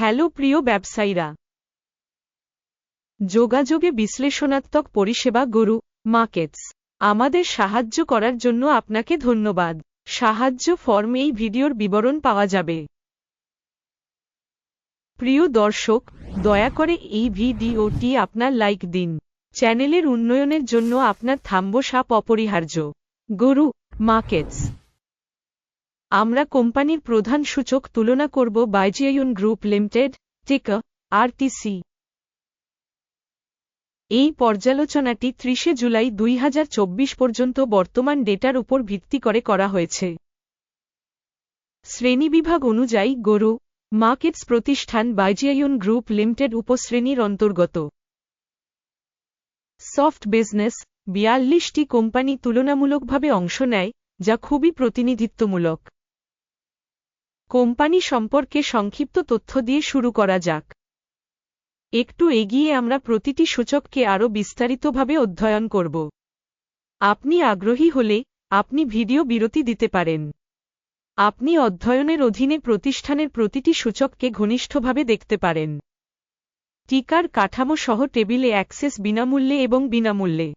Hello প্রিয় ব্যবসায়ীরা। যোগাযোগে বিশ্লেষণাত্মক পরিষেবা গরু মার্কেটস আমাদের সাহায্য করার জন্য আপনাকে ধন্যবাদ। সাহায্য ফর্ম এই ভিডিওর বিবরণ পাওয়া যাবে। প্রিয় দর্শক, দয়া করে এই ভিডিওটি আপনার লাইক দিন। চ্যানেলের উন্নয়নের জন্য আপনার থাম্ব সাপ অপরিহার্য। গরু মার্কেটস আমরা কোম্পানির প্রধান সূচক তুলনা করব বাইজিয়ায়ুন গ্রুপ লিমিটেড, টিকা, আরটিসি। এই পর্যালোচনাটি ত্রিশে জুলাই দুই হাজার চব্বিশ পর্যন্ত বর্তমান ডেটার উপর ভিত্তি করে করা হয়েছে। শ্রেণীবিভাগ অনুযায়ী গরু, মার্কেটস প্রতিষ্ঠান বাইজিয়ায়ুন গ্রুপ লিমিটেড উপশ্রেণীর অন্তর্গত। সফট বিজনেস, বিয়াল্লিশটি কোম্পানি তুলনামূলকভাবে অংশ নেয়, যা খুবই প্রতিনিধিত্বমূলক। কোম্পানি সম্পর্কে সংক্ষিপ্ত তথ্য দিয়ে শুরু করা যাক। একটু এগিয়ে আমরা প্রতিটি সূচককে আরও বিস্তারিতভাবে অধ্যয়ন করব। আপনি আগ্রহী হলে আপনি ভিডিও বিরতি দিতে পারেন। আপনি অধ্যয়নের অধীনে প্রতিষ্ঠানের প্রতিটি সূচককে ঘনিষ্ঠভাবে দেখতে পারেন। টিকার কাঠামো সহ টেবিলে অ্যাক্সেস বিনামূল্যে এবং বিনামূল্যে।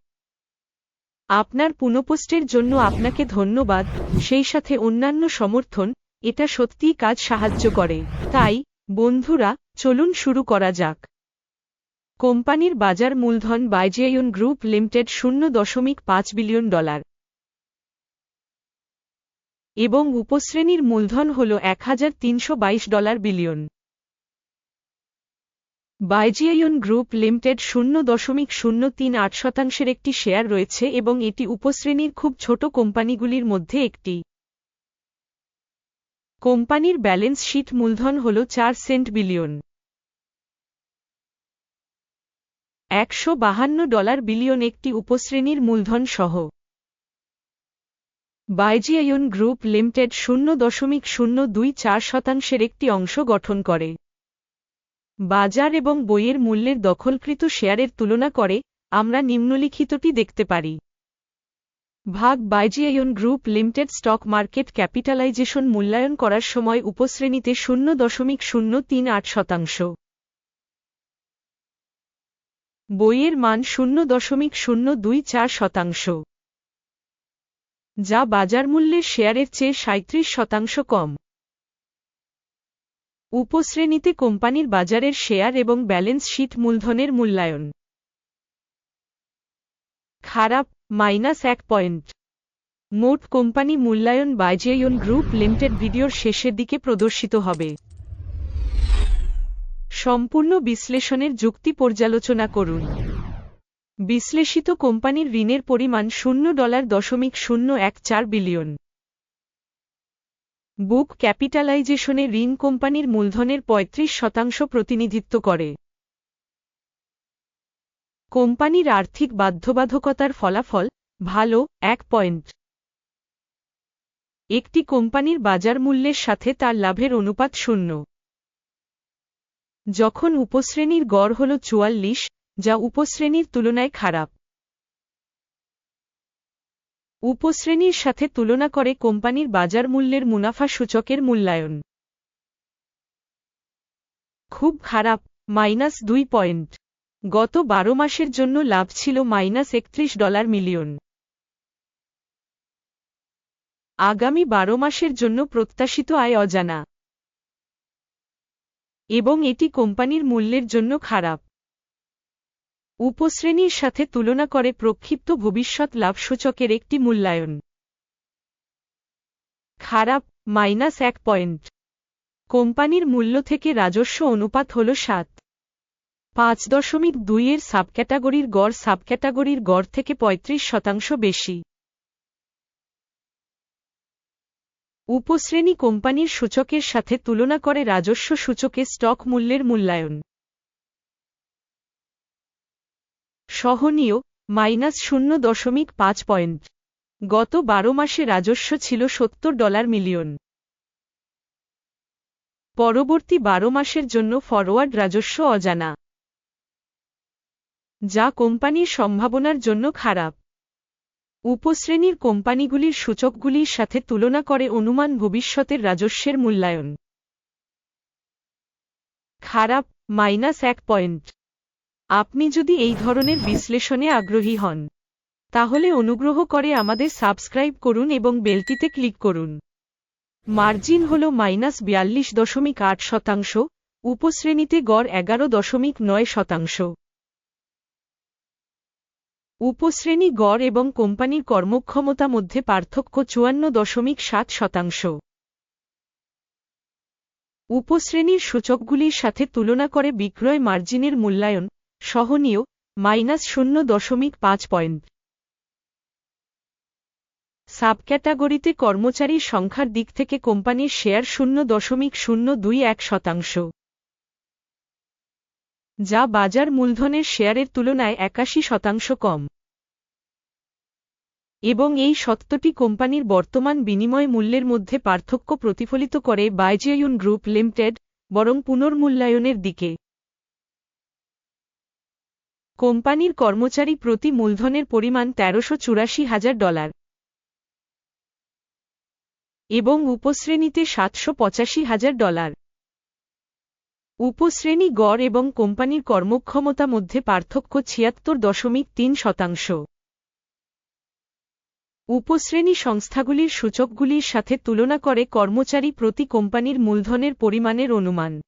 আপনার পুনঃপোস্টের জন্য আপনাকে ধন্যবাদ, সেই সাথে অন্যান্য সমর্থন এটা সত্যিই কাজ সাহায্য করে। তাই, বন্ধুরা, চলুন শুরু করা যাক। কোম্পানির বাজার মূলধন বাইজিয়ায়ন গ্রুপ লিমিটেড শূন্য দশমিক পাঁচ বিলিয়ন ডলার। এবং উপশ্রেণীর মূলধন হল এক হাজার তিনশো বাইশ dollar billion. Baijiayun group limited শূন্য দশমিক শূন্য তিন আট শতাংশের একটি শেয়ার রয়েছে এবং এটি উপশ্রেণীর খুব ছোট কোম্পানিগুলির মধ্যে একটি। কোম্পানির ব্যালেন্স শিট মূলধন হল চার সেন্ট বিলিয়ন। একশো বাহান্ন ডলার বিলিয়ন একটি উপশ্রেণীর মূলধন সহ। বাইজিয়ায়ন গ্রুপ লিমিটেড শূন্য দশমিক শূন্য দুই চার শতাংশের একটি অংশ গঠন করে। বাজার এবং বইয়ের মূল্যের দখলকৃত শেয়ারের তুলনা করে আমরা নিম্নলিখিতটি দেখতে পারি। ভাগ Baijiayun group limited stock market capitalisation মূল্যায়ন করার সময় উপশ্রেণীতে শূন্য দশমিক শূন্য তিন আট শতাংশ। বইয়ের মান শূন্য দশমিক শূন্য দুই চার শতাংশ। যা বাজার মূল্যের শেয়ারের চেয়ে সাঁত্রিশ শতাংশ কম। উপশ্রেণীতে কোম্পানির বাজারের শেয়ার এবং ব্যালেন্স শিট মূলধনের মূল্যায়ন। খারাপ মাইনাস এক পয়েন্ট। মোট কোম্পানি মূল্যায়ন বাইজেয়ন গ্রুপ লিমিটেড ভিডিওর শেষের দিকে প্রদর্শিত হবে। সম্পূর্ণ বিশ্লেষণের যুক্তি পর্যালোচনা করুন। বিশ্লেষিত কোম্পানির ঋণের পরিমাণ শূন্য ডলার দশমিক শূন্য এক চার বিলিয়ন। বুক ক্যাপিটালাইজেশনে ঋণ কোম্পানির মূলধনের ৩৫ শতাংশ প্রতিনিধিত্ব করে। কোম্পানির আর্থিক বাধ্যবাধকতার ফলাফল, ভালো, এক পয়েন্ট। একটি কোম্পানির বাজার মূল্যের সাথে তার লাভের অনুপাত শূন্য। যখন উপশ্রেণীর গড় হল চুয়াল্লিশ, যা উপশ্রেণীর তুলনায় খারাপ। উপশ্রেণীর সাথে তুলনা করে কোম্পানির বাজার মূল্যের মুনাফা সূচকের মূল্যায়ন। খুব খারাপ, মাইনাস দুই পয়েন্ট। গত বারো মাসের জন্য লাভ ছিল মাইনাস একত্রিশ ডলার মিলিয়ন। আগামী বারো মাসের জন্য প্রত্যাশিত আয় অজানা। এবং এটি কোম্পানির মূল্যের জন্য খারাপ। উপশ্রেণীর সাথে তুলনা করে প্রক্ষিপ্ত ভবিষ্যৎ লাভ সূচকের একটি মূল্যায়ন। খারাপ, মাইনাস এক পয়েন্ট। কোম্পানির মূল্য থেকে রাজস্ব অনুপাত হল সাত। পাঁচ দশমিক দুইয়ের সাবক্যাটাগরির গড় সাবক্যাটাগরির গড় থেকে ৩৫ শতাংশ বেশি। উপশ্রেণী কোম্পানির সূচকের সাথে তুলনা করে রাজস্ব সূচকে স্টক মূল্যের মূল্যায়ন। সহনীয়, মাইনাস শূন্য দশমিক পাঁচ পয়েন্ট। গত বারো মাসে রাজস্ব ছিল সত্তর ডলার মিলিয়ন। পরবর্তী বারো মাসের জন্য ফরওয়ার্ড রাজস্ব অজানা। যা কোম্পানির সম্ভাবনার জন্য খারাপ। উপশ্রেণীর কোম্পানিগুলির সূচকগুলির সাথে তুলনা করে অনুমান ভবিষ্যতের রাজস্বের মূল্যায়ন। খারাপ, মাইনাস এক পয়েন্ট। আপনি যদি এই ধরনের বিশ্লেষণে আগ্রহী হন, তাহলে অনুগ্রহ করে আমাদের সাবস্ক্রাইব করুন এবং বেলটিতে ক্লিক করুন। মার্জিন হল মাইনাস বিয়াল্লিশ দশমিক আট শতাংশ, উপশ্রেণীতে গড় এগারো দশমিক নয় শতাংশ। উপশ্রেণী গড় এবং কোম্পানির কর্মক্ষমতা মধ্যে পার্থক্য চুয়ান্ন দশমিক সাত শতাংশ। উপশ্রেণীর সূচকগুলির সাথে তুলনা করে বিক্রয় মার্জিনের মূল্যায়ন সহনীয়, মাইনাস শূন্য দশমিক পাঁচ পয়েন্ট। সাবক্যাটাগরিতে কর্মচারীর সংখ্যার দিক থেকে কোম্পানির শেয়ার শূন্য দশমিক শূন্য দুই এক শতাংশ। যা বাজার মূলধনের শেয়ারের তুলনায় একাশি শতাংশ কম। এবং এই সত্যটি কোম্পানির বর্তমান বিনিময় মূল্যের মধ্যে পার্থক্য প্রতিফলিত করে বাইজিয়ন গ্রুপ লিমিটেড, বরং পুনর্মূল্যায়নের দিকে। কোম্পানির কর্মচারী প্রতি মূলধনের পরিমাণ তেরোশো চুরাশি হাজার ডলার। এবং উপশ্রেণীতে সাতশো পঁচাশি হাজার ডলার। উপশ্রেণী গড় এবং কোম্পানির কর্মক্ষমতা মধ্যে পার্থক্য ছিয়াত্তর দশমিক তিন শতাংশ। উপশ্রেণী সংস্থাগুলির সূচকগুলির সাথে তুলনা করে কর্মচারী প্রতি কোম্পানির মূলধনের পরিমাণের অনুমান।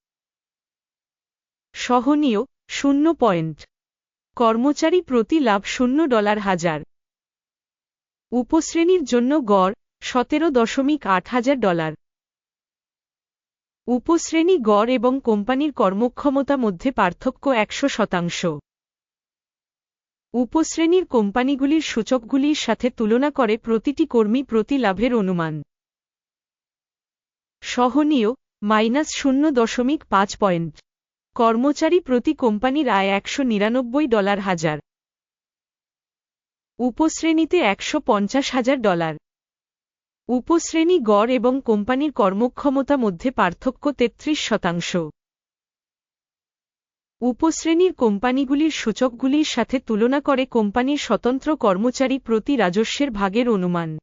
সহনীয়, শূন্য পয়েন্ট। কর্মচারী প্রতি লাভ শূন্য ডলার হাজার। উপশ্রেণীর জন্য গড়, সতেরো দশমিক আট হাজার ডলার। উপশ্রেণী গড় এবং কোম্পানির কর্মক্ষমতা মধ্যে পার্থক্য একশো শতাংশ। উপশ্রেণীর কোম্পানিগুলির সূচকগুলির সাথে তুলনা করে প্রতিটি কর্মী প্রতি লাভের অনুমান। সহনীয়, মাইনাস শূন্য দশমিক পাঁচ পয়েন্ট। কর্মচারী প্রতি কোম্পানির আয় একশো নিরানব্বই ডলার হাজার। উপশ্রেণীতে একশো পঞ্চাশ হাজার ডলার। উপশ্রেণী গড় এবং কোম্পানির কর্মক্ষমতা মধ্যে পার্থক্য তেত্রিশ শতাংশ। উপশ্রেণীর কোম্পানিগুলির সূচকগুলির সাথে তুলনা করে কোম্পানির স্বতন্ত্র কর্মচারী প্রতি রাজস্বের ভাগের অনুমান।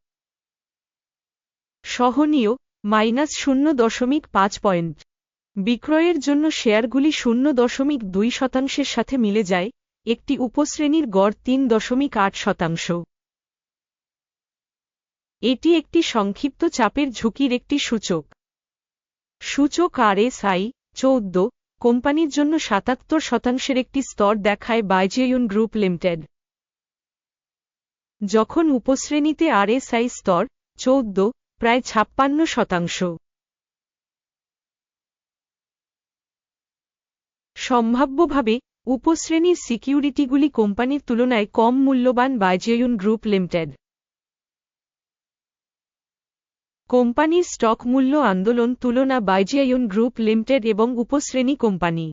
সহনীয়, মাইনাস শূন্য দশমিক পাঁচ পয়েন্ট। বিক্রয়ের জন্য শেয়ারগুলি শূন্য দশমিক দুই শতাংশের সাথে মিলে যায়, একটি উপশ্রেণীর গড় তিন দশমিক আট শতাংশ। এটি একটি সংক্ষিপ্ত চাপের ঝুঁকির একটি সূচক। সূচক আরএসআই চৌদ্দ, কোম্পানির জন্য সাতাত্তর শতাংশের একটি স্তর দেখায় বাইজেয়ন গ্রুপ লিমিটেড। যখন উপশ্রেণীতে আরএসআই স্তর, চৌদ্দ, প্রায় ছাপ্পান্ন শতাংশ। সম্ভাব্যভাবে, উপশ্রেণীর সিকিউরিটিগুলি কোম্পানির তুলনায় কম মূল্যবান বাইজেয়ন গ্রুপ লিমিটেড। কোম্পানির স্টক মূল্য আন্দোলন তুলনা বাইজিয়ায়ন গ্রুপ লিমিটেড এবং উপশ্রেণী কোম্পানি।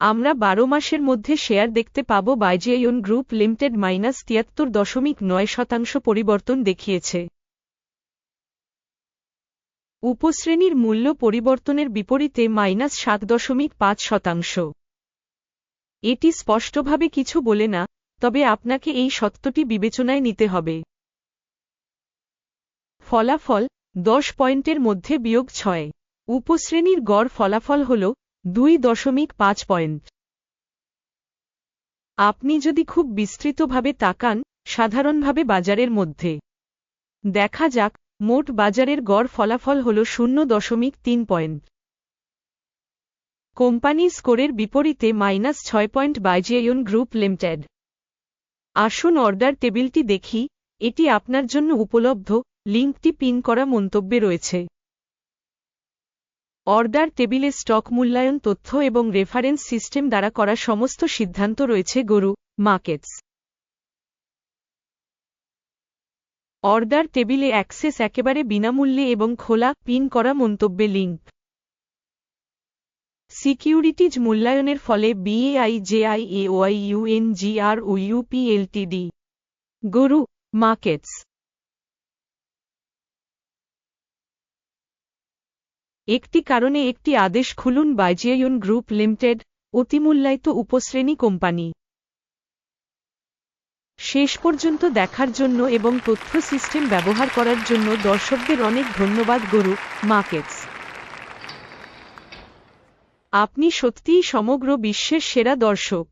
আমরা বারো মাসের মধ্যে শেয়ার দেখতে পাব বাইজিয়ায়ন গ্রুপ লিমিটেড মাইনাস তিয়াত্তর দশমিক নয় শতাংশ পরিবর্তন দেখিয়েছে। উপশ্রেণীর মূল্য পরিবর্তনের বিপরীতে মাইনাস সাত দশমিক পাঁচ শতাংশ। এটি স্পষ্টভাবে কিছু বলে না, তবে আপনাকে এই সত্যটি বিবেচনায় নিতে হবে। ফলাফল দশ পয়েন্টের মধ্যে বিয়োগ ছয়। উপশ্রেণীর গড় ফলাফল হল দুই দশমিক পাঁচ পয়েন্ট। আপনি যদি খুব বিস্তৃতভাবে তাকান, সাধারণভাবে বাজারের মধ্যে। দেখা যাক, মোট বাজারের গড় ফলাফল হল শূন্য দশমিক তিন পয়েন্ট। কোম্পানি স্কোরের বিপরীতে মাইনাস ছয় পয়েন্ট বাইজিয়ন গ্রুপ লিমিটেড। আসুন অর্ডার টেবিলটি দেখি, এটি আপনার জন্য উপলব্ধ লিঙ্কটি পিন করা মন্তব্যে রয়েছে। অর্ডার টেবিলে স্টক মূল্যায়ন তথ্য এবং রেফারেন্স সিস্টেম দ্বারা করা সমস্ত সিদ্ধান্ত রয়েছে গরু, মার্কেটস। অর্ডার টেবিলে অ্যাক্সেস একেবারে বিনামূল্যে এবং খোলা, পিন করা মন্তব্যে লিঙ্ক। সিকিউরিটিজ মূল্যায়নের ফলে বিএআই জেআই এ ওয়াই বিএআইজেআইএওয়াইইউএনজিআর ও ইউপিএলটিডি গরু, মার্কেটস। একটি কারণে একটি আদেশ খুলুন বাইজিয়ন গ্রুপ লিমিটেড, অতিমূল্যায়িত উপশ্রেণী কোম্পানি। শেষ পর্যন্ত দেখার জন্য এবং তথ্য সিস্টেম ব্যবহার করার জন্য দর্শকদের অনেক ধন্যবাদ, গরু মার্কেটস আপনি সত্যিই সমগ্র বিশ্বের সেরা দর্শক।